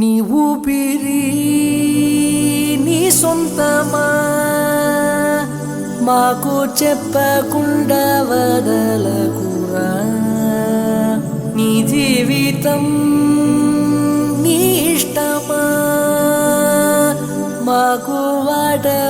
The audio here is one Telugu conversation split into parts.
నీ ఊపిరి నీ సొంతమా? మాకు చెప్పకుండా వదలకురా. నీ జీవితం నీ ఇష్టమా? మాకు వాట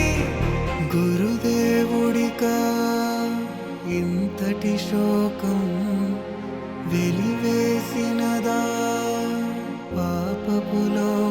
ఇంతటి శోకం వెలివేసినదా? పాపపులో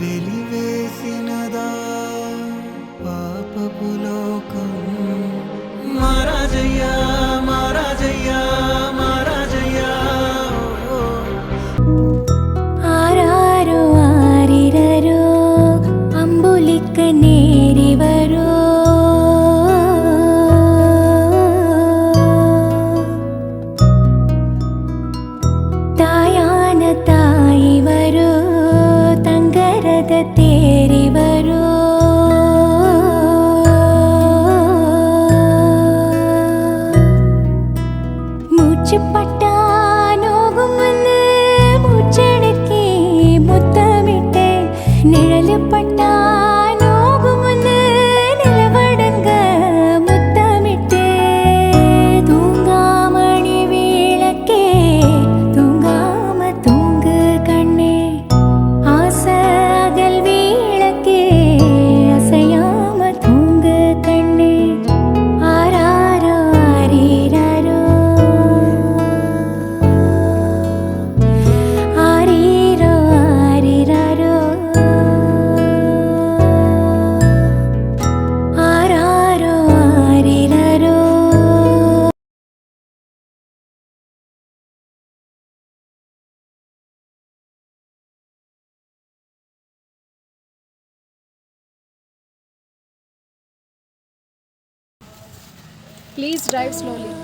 వెలివేసినదా పాపపులో Please drive slowly.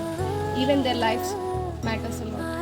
Even their lives matters a lot.